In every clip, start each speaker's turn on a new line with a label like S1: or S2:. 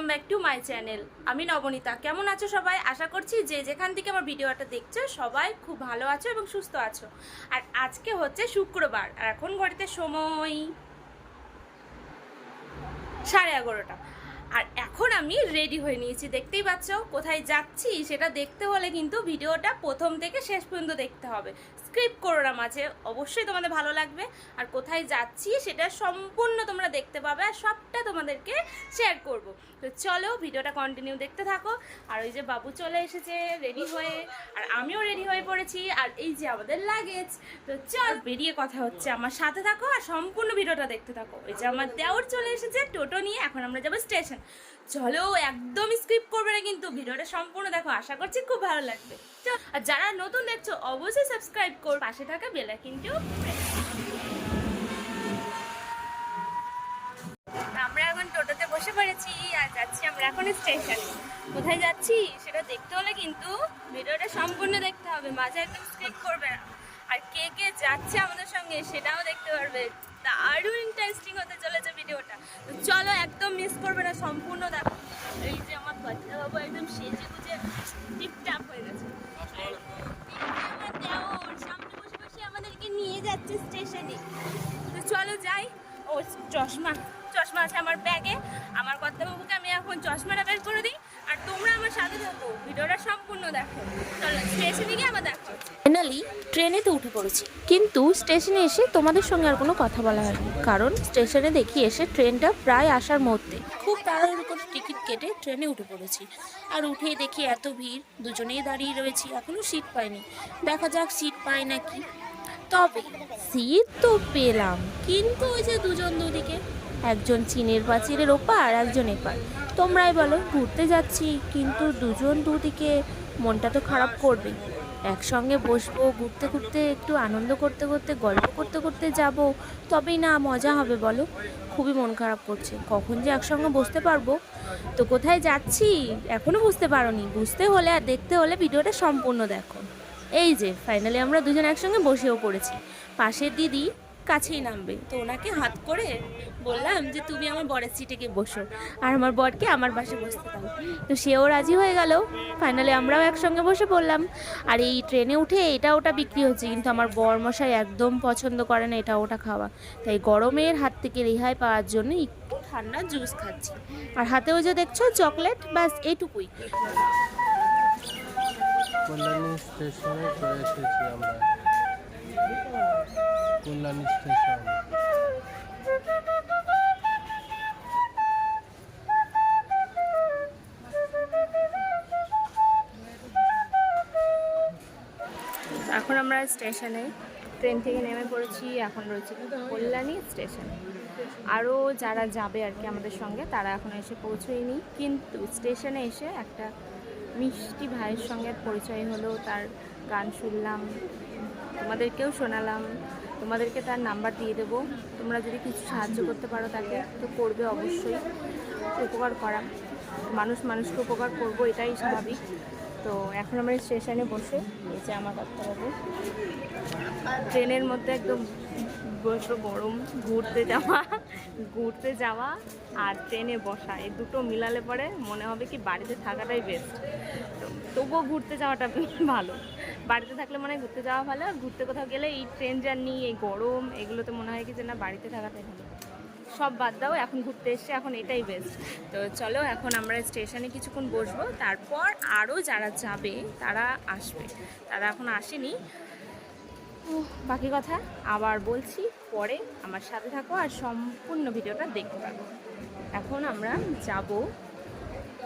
S1: Welcome back to my channel. আমি নবনীতা। কেমন আছো সবাই? আশা করছি যে যেখান থেকে আমার ভিডিওটা দেখছ, সবাই খুব ভালো আছো এবং সুস্থ আছো। আর আজকে হচ্ছে শুক্রবার, আর এখন ঘড়িতে সময় সাড়ে এগারোটা। আর এখন আমি রেডি হয়ে নিয়েছি, দেখতেই পাচ্ছ? কোথায় যাচ্ছি সেটা দেখতে হলে কিন্তু ভিডিওটা প্রথম থেকে শেষ পর্যন্ত দেখতে হবে। স্ক্রিপ্ট করো না মাঝে, অবশ্যই তোমাদের ভালো লাগবে। আর কোথায় যাচ্ছি সেটা সম্পূর্ণ তোমরা দেখতে পাবে আর সবটা তোমাদেরকে শেয়ার করব। তো চলো ভিডিওটা কন্টিনিউ দেখতে থাকো। আর ওই যে বাবু চলে এসেছে রেডি হয়ে, আর আমিও রেডি হয়ে পড়েছি, আর এই যে আমাদের লাগেজ তো চল বেরিয়ে কথা হচ্ছে আমার সাথে থাকো আর সম্পূর্ণ ভিডিওটা দেখতে থাকো। ওই যে আমার দেওর চলে এসেছে, টোটো নিয়ে এখন আমরা যাব স্টেশন চলো একদম স্কিপ করবে না কিন্তু। ভিডিওটা সম্পূর্ণ দেখো, আশা করছি খুব ভালো লাগবে। আর যারা নতুন দেখছ, অবশ্যই সাবস্ক্রাইব কর। পাশে থাকা বেলা কিন্তু আমরা এখন টোটোতে বসে পড়েছি, আর যাচ্ছি আমরা এখন স্টেশনে কোথায় যাচ্ছি, সেটা দেখতে হলে কিন্তু ভিডিওটা সম্পূর্ণ দেখতে হবে। মাঝে একদম স্কিপ করবে না। আর কে কে যাচ্ছে আমাদের সঙ্গে, সেটাও দেখতে পারবে। দারুণ ইন্টারেস্টিং হতে চলেছে ভিডিওটা। তো চলো একদম মিস করবে না, সম্পূর্ণ দেখো। এই যে আমার বাচ্চা বাবু একদম সেজে গুজে টিপটাপ হয়ে গেছে। আমার দেওর, সামনে বসে আমাদেরকে নিয়ে যাচ্ছে স্টেশনে। তো চলো যাই। ও, চশমা চশমা আছে আমার ব্যাগে। আমার কর্তাবাবুকে আমি এখন চশমাটা বের করে দিই। আর তোমরা আমার সাথে থাকো। ভিডিওটা সম্পূর্ণ দেখো। চলো, স্টেশনে গিয়ে আবার দেখো
S2: ফাইনালি ট্রেনেতে উঠে পড়েছি। কিন্তু স্টেশনে এসে তোমাদের সঙ্গে আর কোনো কথা বলা হয়নি। কারণ স্টেশনে দেখি এসে ট্রেনটা প্রায় আসার মধ্যে। খুব তাড়াহুড়ো করে টিকিট কেটে ট্রেনে উঠে পড়েছি। আর উঠেই দেখি এত ভিড়, দুজনেই দাঁড়িয়ে রয়েছি এখনও সিট পাইনি। দেখা যাক সিট পাই নাকি তবে সিট তো পেলাম। কিন্তু ওই যে দুজন দুদিকে, একজন চীনের প্রাচীরের ওপার আর একজন এপার। তোমরাই বলো, ঘুরতে যাচ্ছি, কিন্তু দুজন দুদিকে মনটা তো খারাপ করবে। একসঙ্গে বসবো, ঘুরতে ঘুরতে, একটু আনন্দ করতে করতে, গল্প করতে করতে যাব, তবেই না মজা হবে বলো? খুবই মন খারাপ করছে। কখন যে একসঙ্গে বসতে পারব? তো কোথায় যাচ্ছি? এখনও বুঝতে পারোনি। বুঝতে হলে আর দেখতে হলে ভিডিওটা সম্পূর্ণ দেখো। এই যে ফাইনালি আমরা দুজন একসঙ্গে বসেও পড়েছি। পাশের দিদি কাছেই নামবে। তো ওনাকে হাত করে বললাম যে, তুমি আমার বরের সিটে গিয়ে বসো আর আমার বরকে আমার পাশে বসতে দাও। তো সেও রাজি হয়ে গেল। ফাইনালি আমরাও একসঙ্গে বসে পড়লাম। আর এই ট্রেনে উঠে এটা ওটা বিক্রি হচ্ছে। কিন্তু আমার বর মশাই একদম পছন্দ করে না এটা ওটা খাওয়া। তাই গরমের হাত থেকে রেহাই পাওয়ার জন্য একটু ঠান্ডা জুস খাচ্ছি। আর হাতেও যে দেখছ, চকলেট, ব্যাস এইটুকুই
S3: কল্যাণী স্টেশনে চলে এসেছি আমরা। কল্যাণী স্টেশন
S1: এখন আমরা স্টেশনে, ট্রেন থেকে নেমে পড়েছি, এখন রয়েছে কল্যাণী স্টেশন। আরও যারা যাবে আর কি আমাদের সঙ্গে, তারা এখন এসে পৌঁছয়নি, কিন্তু স্টেশনে এসে একটা মিষ্টি ভাইয়ের সঙ্গে পরিচয় হলো, তার গান শুনলাম তোমাদেরকেও শোনালাম, তোমাদেরকে তার নাম্বার দিয়ে দেবো। তোমরা যদি কিছু সাহায্য করতে পারো তাকে, তো করবে অবশ্যই। উপকার করা। মানুষ মানুষকে উপকার করব, এটাই স্বাভাবিক। তো এখন আমরা স্টেশনে বসে, এই যে আমার ডাক্তারবাবু। ট্রেনের মধ্যে একদম বসে গরম, ঘুরতে যাওয়া ঘুরতে যাওয়া আর ট্রেনে বসা। এই দুটো মিলালে পরে মনে হবে কি বাড়িতে থাকাটাই বেস্ট তো তবুও ঘুরতে যাওয়াটা ভালো। বাড়িতে থাকলে মনে হয় ঘুরতে যাওয়া ভালো, আর ঘুরতে কোথাও গেলে এই ট্রেন জার্নি এই গরম, এগুলোতে মনে হয় কি যে না, বাড়িতে থাকাটাই ভালো। সব বাদ দাও, এখন ঘুরতে এসছে, এখন এটাই বেস্ট তো চলো, এখন আমরা স্টেশনে কিছুক্ষণ বসবো, তারপর আরও যারা যাবে, তারা আসবে। তারা এখন আসেনি। বাকি কথা আবার বলছি, পরে আমার সাথে থাকো আর সম্পূর্ণ ভিডিওটা দেখতে পাবো এখন আমরা যাব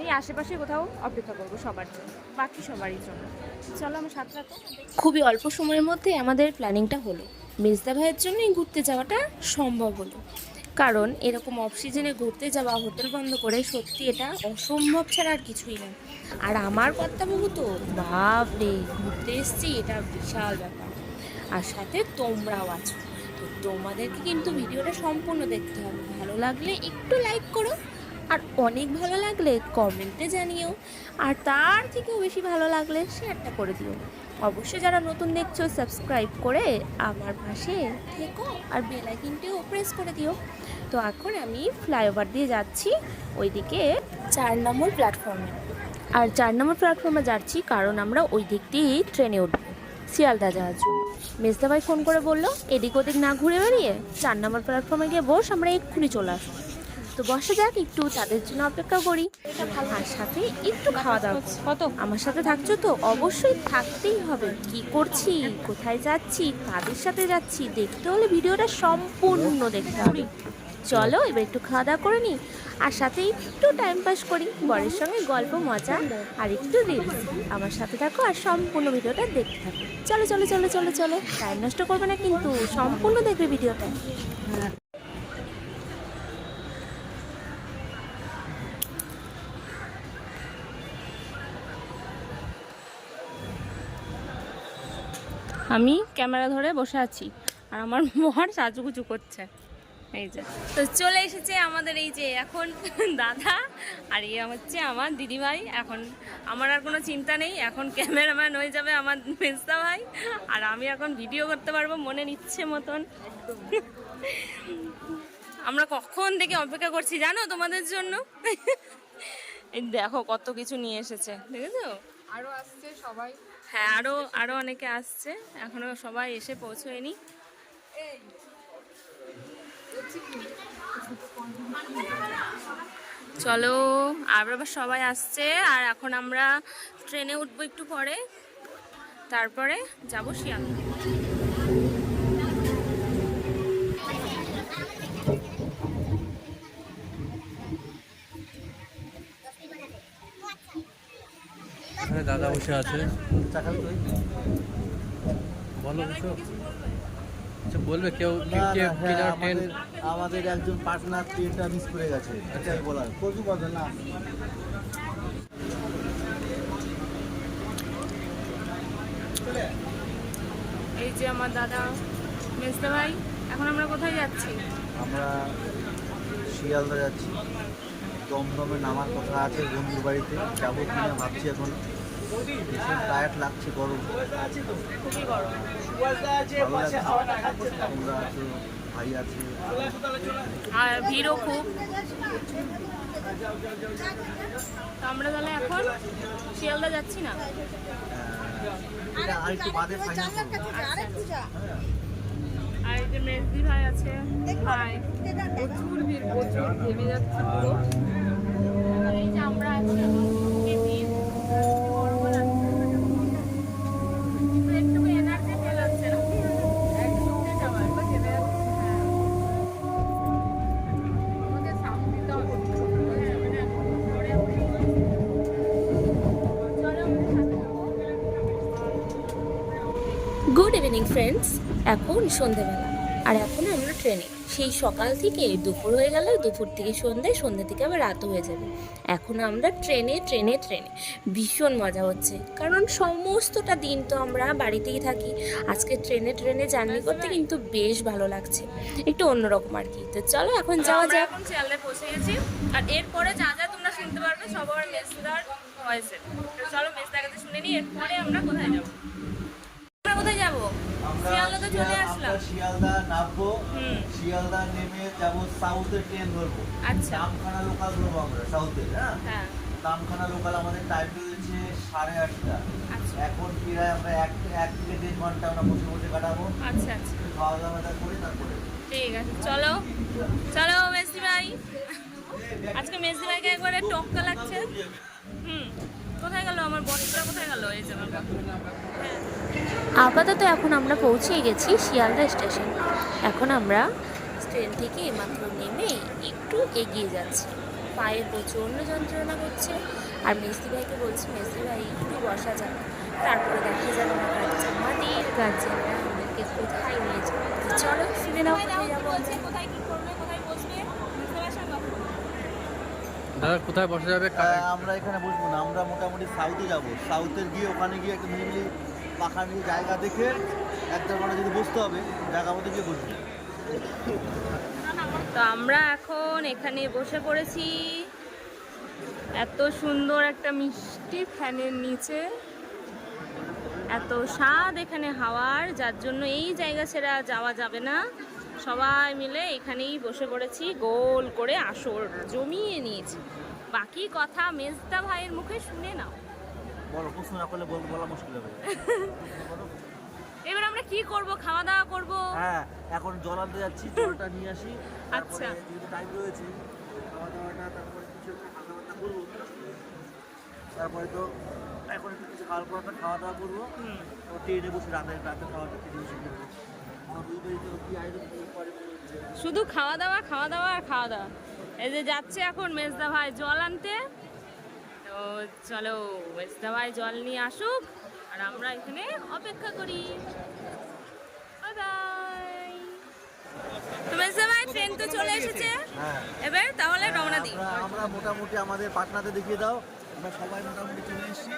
S1: এই আশেপাশে কোথাও অপেক্ষা করব সবার জন্য, বাকি সবারই জন্য। চলো সাথে থাকো।
S2: খুবই অল্প সময়ের মধ্যে আমাদের প্ল্যানিংটা হলো। মেজদা ভাইয়ের জন্যই ঘুরতে যাওয়াটা সম্ভব হলো। কারণ এরকম অফ সিজনে ঘুরতে যাওয়া, হোটেল বন্ধ করে সত্যি এটা অসম্ভব ছাড়া আর কিছুই না। আর আমার কর্তাবাবু তো বাপ রে ঘুরতে এসছি, এটা বিশাল ব্যাপার। আর সাথে তোমরাও আছো। তো তোমাদেরকে কিন্তু ভিডিওটা সম্পূর্ণ দেখতে হবে। ভালো লাগলে একটু লাইক করো আর অনেক ভালো লাগলে কমেন্টে জানিও। আর তার থেকেও বেশি ভালো লাগলে শেয়ারটা করে দিও। অবশ্যই যারা নতুন দেখছ, সাবস্ক্রাইব করে আমার পাশে থেকো আর বেল আইকনটিও প্রেস করে দিও। তো এখন আমি ফ্লাইওভার দিয়ে যাচ্ছি ওইদিকে চার নম্বর প্ল্যাটফর্মে। আর চার নম্বর প্ল্যাটফর্মে যাচ্ছি কারণ আমরা ওই দিক দিয়েই ট্রেনে উঠবো। শিয়ালদা যাওয়ার জন্য মেজদা ভাই ফোন করে বলল, এদিক ওদিক না ঘুরে বেরিয়ে চার নম্বর প্ল্যাটফর্মে গিয়ে বস, আমরা এক্ষুনি চলে আসব। তো বসে যাক একটু তাদের জন্য অপেক্ষা করি। আর সাথে একটু খাওয়া দাওয়া।
S1: কত?
S2: আমার সাথে থাকছো তো? অবশ্যই থাকতেই হবে। কি করছি? কোথায় যাচ্ছি? কাদের সাথে যাচ্ছি? দেখতে হলে ভিডিওটা সম্পূর্ণ দেখতে হবে। চলো এবার একটু খাওয়া দাওয়া করে নিই। আর সাথে একটু টাইম পাস করি। বরের সঙ্গে গল্প মজা আর একটু রিলস আমার সাথে থাকো আর সম্পূর্ণ ভিডিওটা দেখতে থাকো। চলো চলো চলো চলো চলো। টাইম নষ্ট করবে না কিন্তু সম্পূর্ণ দেখবে ভিডিওটা।
S1: আমি ক্যামেরা ধরে বসে আছি আর আমার মর সাজুগুজু করছে। এই যে। তো চলে এসেছে আমাদের এই যে এখন দাদা আর ইয়ে হচ্ছে আমার দিদিভাই। এখন আমার আর কোনো চিন্তা নেই, এখন ক্যামেরাম্যান হয়ে যাবে আমার মেজদা ভাই। আর আমি এখন ভিডিও করতে পারব মনে ইচ্ছে মতন। আমরা কখন থেকে অপেক্ষা করছি জানো তোমাদের জন্য? দেখো কত কিছু নিয়ে এসেছে, দেখেছ?
S4: আরও আসছে সবাই।
S1: হ্যাঁ আরও আরও অনেকে আসছে। এখনও সবাই এসে পৌঁছয়নি। চলো, আবার সবাই আসছে। আর এখন আমরা ট্রেনে উঠবো একটু পরে। তারপরে যাব শিয়ালদা
S3: এখানে দাদা বসে আছে। বলো কিছু? আচ্ছা বলবে কেউ
S5: হ্যাঁ, আমাদের একজন পার্টনার ট্রেনটা মিস করে গেছে এটাই বলার। প্রচুর কথা না।
S1: এই যে আমার দাদা মেজদা ভাই এখন আমরা কোথায় যাচ্ছি?
S5: আমরা শিয়ালদা যাচ্ছি। দমদমে নামার কথা আছে বন্ধুর বাড়িতে যাব কিনা ভাবছি এখন। ভীষণ টায়ার্ড লাগছে গরম। তোমরা আছো ভাই আছে।
S1: আর ভিড়ও খুব। তো আমরা তাহলে এখন শিয়ালদা যাচ্ছি না?
S5: আর একটু বাদে ফাইনাল
S1: আর এই যে মেজদি ভাই আছে ভাই।
S4: প্রচুর ভিড় প্রচুর ভেবে যাচ্ছে পুরো।
S1: এখন
S2: সন্ধেবেলা। আর এখন আমরা ট্রেনে। সেই সকাল থেকে দুপুর হয়ে গেল দুপুর থেকে সন্ধে সন্ধ্যে থেকে আবার রাত হয়ে যাবে। এখন আমরা ট্রেনে ট্রেনে ট্রেনে। ভীষণ মজা হচ্ছে। কারণ সমস্তটা দিন তো আমরা বাড়িতেই থাকি। আজকে ট্রেনে ট্রেনে জার্নি করতে কিন্তু বেশ ভালো লাগছে। একটু অন্যরকম আর কি। তো চলো এখন যাওয়া যাক।
S1: এখন শিয়ালদায় পৌঁছে গেছি। আর এরপরে যা যা তোমরা শুনতে পারবে সব আমার মেসদার ভয়েসে। চলো মেসদার কাছে শুনে নিই এরপরে আমরা কোথায় যাব? কোথায় যাব? শিয়ালদা চলে আসলাম।
S5: শিয়ালদা নামবো। শিয়ালদা নেমে যাব সাউথের ট্রেন ধরবো।
S1: আচ্ছা।
S5: নামখানা লোকাল ধরবো আমরা সাউথে হ্যাঁ?
S1: হ্যাঁ।
S5: নামখানা লোকাল আমাদের টাইম রয়েছে সাড়ে আটটা।
S1: আচ্ছা।
S5: এখন প্রায় আমরা এক এক থেকে দেড় ঘণ্টা আমরা বসে বসে কাটাবো।
S1: আচ্ছা আচ্ছা।
S5: খাওয়া দাওয়াটা করে তারপরে
S1: ঠিক আছে চলো। চলো মেসদি ভাই আজকে মেসদি ভাইকে একবারে টক্কা লাগছে। হুম। কোথায় গেল? আমার কোথায় গেল? এই যে আমার হ্যাঁ।
S2: আপাতত এখন আমরা পৌঁছে গেছি শিয়ালদা স্টেশন। এখন আমরা ট্রেন থেকে মাত্র নেমে একটু এগিয়ে যাচ্ছি। পায়ে প্রচণ্ড যন্ত্রণা করছে। আর মেসি ভাইকে বলছি মেসি ভাই একটু বসা যাবে তারপরে দেখা যাবে না গাড়ি আমাদের গার্জেনরা আমাদেরকে কোথায় নিয়ে যাবে। চলো শুনে নাও কোথায় যাব
S1: কোথায় বসবে বুঝতে পারছ না
S3: দাদা কোথায় বসা যাবে?
S5: আমরা এখানে বসবো না আমরা মোটামুটি সাউথে যাব। সাউথের গিয়ে ওখানে গিয়ে একটা মিলি পাখা জায়গা দেখে এক দেড় ঘণ্টা যদি বসতে হবে জায়গা মতো গিয়ে বসবো।
S1: তো আমরা এখন এখানে বসে পড়েছি। এত সুন্দর একটা মিষ্টি ফ্যানের নিচে। এত স্বাদ এখানে হাওয়ার যার জন্য এই জায়গা ছেড়ে যাওয়া যাবে না। সবাই মিলে এখানেই বসে পড়েছি গোল করে আসর জমিয়ে নিয়েছি। বাকি কথা মেজদা ভাইয়ের মুখে শুনে নাও।
S5: বলো প্রশ্ন না করলে বল- মুশকিল হবে।
S1: এবার আমরা কি করব? খাওয়া দাওয়া করব?
S5: হ্যাঁ এখন জল আনতে যাচ্ছি জলটা নিয়ে আসি। তারপরে
S1: আচ্ছা।
S5: যেহেতু টাইম রয়েছে খাওয়া দাওয়াটা তারপরে কিছু একটা পাতলা করব। তারপরে তো এখন একটু কিছু হালকা পাতলা খাওয়া দাওয়া করব। ট্রেনে বসে রাতে রাতে খাওয়াটা ট্রেনে বসে করব আমার দুই বাড়িতে কি আয়োজন করে মনে হচ্ছে
S1: শুধু খাওয়া দাওয়া খাওয়া দাওয়া আর খাওয়া দাওয়া। এই যে যাচ্ছে এখন মেজদা ভাই জল আনতে। তো চলো মেজদা ভাই জল নিয়ে আসুক আর আমরা এখানে অপেক্ষা করি। বাই বাই তো মেজদা ভাই ট্রেন তো চলে এসেছে।
S5: হ্যাঁ।
S1: এবার তাহলে রওনা দিই।
S5: আমরা আমরা মোটামুটি আমাদের পাটনাতে দেখিয়ে দাও। আমরা সবাই মোটামুটি চলে এসেছি।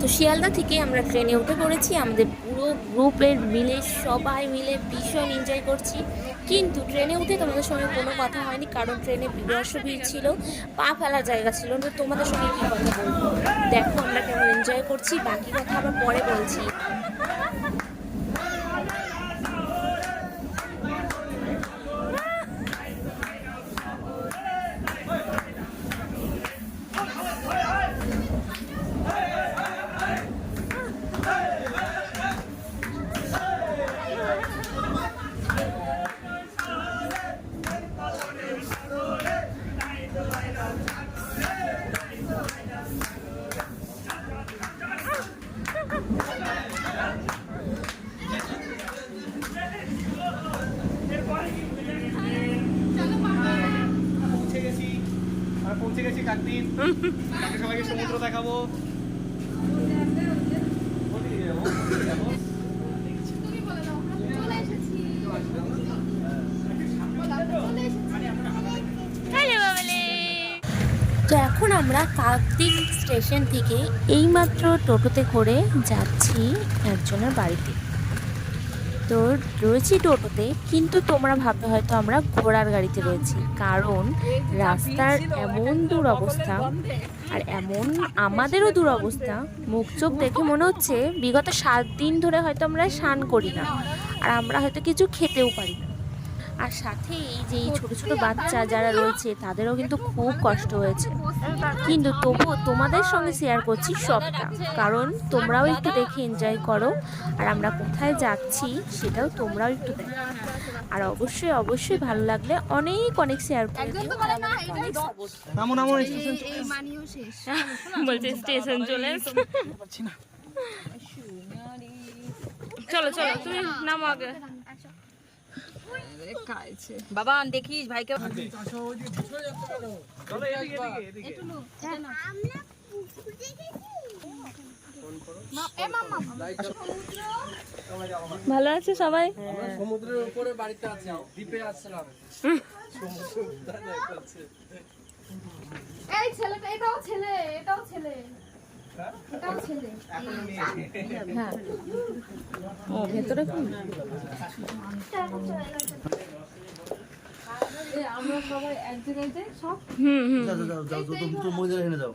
S2: তো শিয়ালদা থেকে আমরা ট্রেনে উঠে পড়েছি। আমাদের পুরো গ্রুপের মিলে, সবাই মিলে ভীষণ এনজয় করছি। কিন্তু ট্রেনে উঠে তোমাদের সঙ্গে কোনো কথা হয়নি, কারণ ট্রেনে বিভর্ষ ভিড় ছিল, পা ফেলার জায়গা ছিল না। তোমাদের সঙ্গে কী কথা বলব? দেখো আমরা কেমন এনজয় করছি। বাকি কথা আবার পরে বলছি। তো এখন আমরা কাকদ্বীপ স্টেশন থেকে এইমাত্র টোটোতে করে যাচ্ছি একজনের বাড়িতে। তো রয়েছি টোটোতে কিন্তু তোমরা ভাববে হয়তো আমরা ঘোড়ার গাড়িতে রয়েছি। কারণ রাস্তার এমন দুরবস্থা আর এমন আমাদেরও দুরবস্থা, মুখ চোখ দেখে মনে হচ্ছে বিগত সাত দিন ধরে হয়তো আমরা স্নান করি না, আর আমরা হয়তো কিছু খেতেও পারি না। আর সাথে এই যে এই ছোট ছোট বাচ্চা যারা রয়েছে তাদেরও কিন্তু খুব কষ্ট হয়েছে। কিন্তু তবুও তোমাদের সঙ্গে শেয়ার করছি সবটা। কারণ তোমরাও একটু দেখে এনজয় করো। আর আমরা কোথায় যাচ্ছি সেটাও তোমরাও একটু দেখো। আর অবশ্যই অবশ্যই ভালো লাগলে অনেক অনেক শেয়ার করে দিও। support করো।
S6: স্টেশন
S1: বলছে স্টেশন চলে চলো চলো তুমি নামো আগে।
S4: খাইছে।
S7: বাবা দেখিস ভাইকে
S6: চলো এদিকে এদিকে এদিকে
S1: ভালো আছে সবাই?
S3: সমুদ্রের উপরে বাড়িতে আছি দ্বীপে আসছিলাম
S4: এই ছেলেটা এটাও ছেলে এটাও ছেলে। এটাও ছেলে
S6: এখনও নিয়ে
S1: ও ভেতরে
S4: আমরা সবাই এক জায়গায় সব
S1: হুম হুম
S5: যাও যাও যাও যাও তুমি মহিলা এনে যাও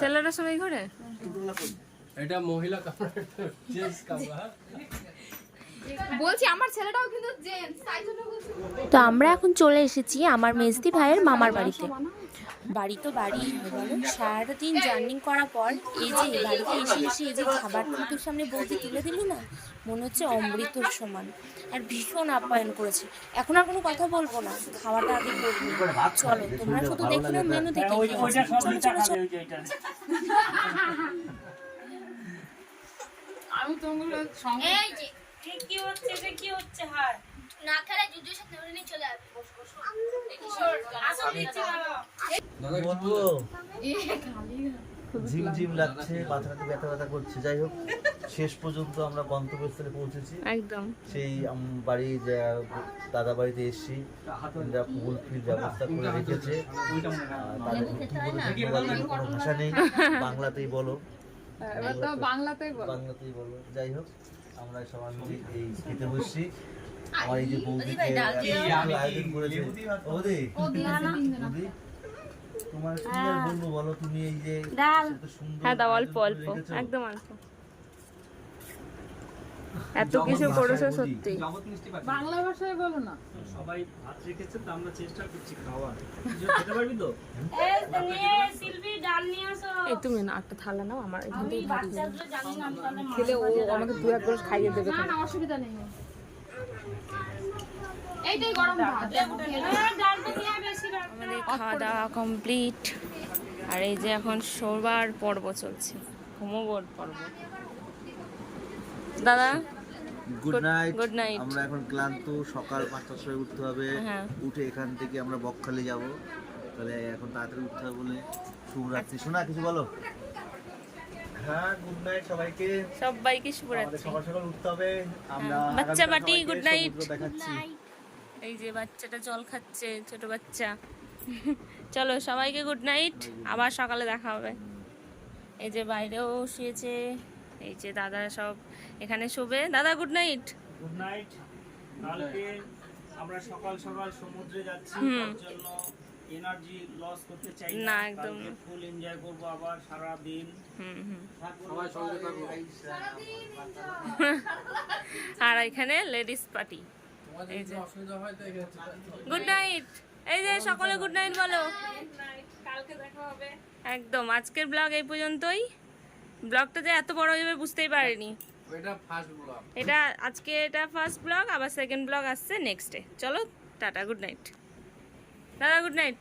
S1: ছেলেরা সবাই ঘরে
S3: এটা মহিলা কামরা
S4: বলছি। আমার ছেলেটাও কিন্তু
S2: তো আমরা এখন চলে এসেছি আমার মেজদি ভাইয়ের মামার বাড়িতে। বাড়ি তো বাড়ি বলো। সারাটা দিন জার্নি করার পর এই যে বাড়িতে এসে এসে এই যে খাবার কিন্তু সামনে বলতে তুলে দিলি না? মনে হচ্ছে অমৃতর সমান। আর ভীষণ আপ্যায়ন করেছে। এখন আর কোনো কথা বলব না। খাওয়াটা আগে করব। চলো তোমরা শুধু দেখো না মেনু দেখে চলো চলো চলো।
S4: আমি তোমাগুলো সঙ্গে
S8: না খেলে জুজুর সাথে ধরে নিয়ে চলে আসবে।
S5: বলব ঝিমঝিম লাগছে মাথাটা ব্যথা ব্যথা করছে। যাই হোক শেষ পর্যন্ত আমরা গন্তব্যস্থলে পৌঁছেছি।
S1: একদম।
S5: সেই বাড়ি দাদা বাড়িতে এসেছি। যা ফুল ফিল ব্যবস্থা করে রেখেছে। কোনো ভাষা নেই। বাংলাতেই বলো।
S4: এবার বাংলাতেই বল।
S5: বাংলাতেই বলো। যাই হোক আমরা সবাই মিলে এই খেতে বসছি। আমার এই যে এত আয়োজন করেছে। বৌদি বৌদি তোমার আর বলব বলো? তুমি এই যে
S8: ডাল।
S1: হ্যাঁ দাও অল্প অল্প একদম অল্প। এত কিছু করেছ সত্যি।
S4: বাংলা ভাষায় বলো না।
S6: সবাই ভাত রেখেছে তো আমরা চেষ্টা করছি খাওয়ার। খেতে পারবি তো?
S8: নিয়ে সিলভি ডাল নিয়ে আসো
S1: এই তুমি না একটা থালা নাও আমার এখান থেকে খেলে ও আমাকে দু এক গ্লাস খাইয়ে দেবে
S4: না না অসুবিধা নেই।
S1: আমাদের খাওয়া দাওয়া কমপ্লিট। আর এই যে এখন শোবার পর্ব চলছে। ঘুমোবার পর্ব। দাদা
S5: গুড নাইট. আমরা এখন ক্লান্ত সকাল পাঁচটার সময় উঠতে হবে।
S1: হ্যাঁ।
S5: উঠে এখান থেকে আমরা বকখালি যাব। তাহলে এখন তাড়াতাড়ি উঠতে হবে বলে শুভরাত্রি শোনা কিছু বলো? হ্যাঁ গুড নাইট সবাইকে।
S1: সবাইকে শুভরাত্রি।
S5: সকাল সকাল উঠতে হবে। আমরা
S1: হ্যাঁ। বাচ্চা বাটি, good night. এই যে বাচ্চাটা জল খাচ্ছে ছোট বাচ্চা। চলো সবাইকে গুড নাইট আবার সকালে দেখা হবে। এই যে বাইরেও শুয়েছে এই যে দাদা সব এখানে শোবে। দাদা গুড নাইট
S6: গুড নাইট কালকে আমরা সকাল সকাল সমুদ্রে যাচ্ছি
S1: হুম।
S6: তার জন্য এনার্জি লস করতে চাই
S1: না, একদম।
S6: ফুল এনজয় করব আবার সারা দিন
S1: হুম। হুম
S3: সবাই সঙ্গে থাকো।
S1: আর এখানে লেডিস পার্টি
S3: তোমাদের
S1: এই
S3: যদি
S1: যে।
S3: অসুবিধা হয় তো এখানে চলে আসো।
S1: গুড নাইট এই যে সকলে গুড নাইট বলো। একদম। আজকের ব্লগ এই পর্যন্তই। ব্লগটা যে এত বড় হয়ে যাবে বুঝতেই পারিনি।
S3: ওইটা ফার্স্ট ব্লগ
S1: এটা আজকে এটা ফার্স্ট ব্লগ আবার সেকেন্ড ব্লগ আসছে নেক্সট ডে চলো টাটা গুড নাইট দাদা গুড নাইট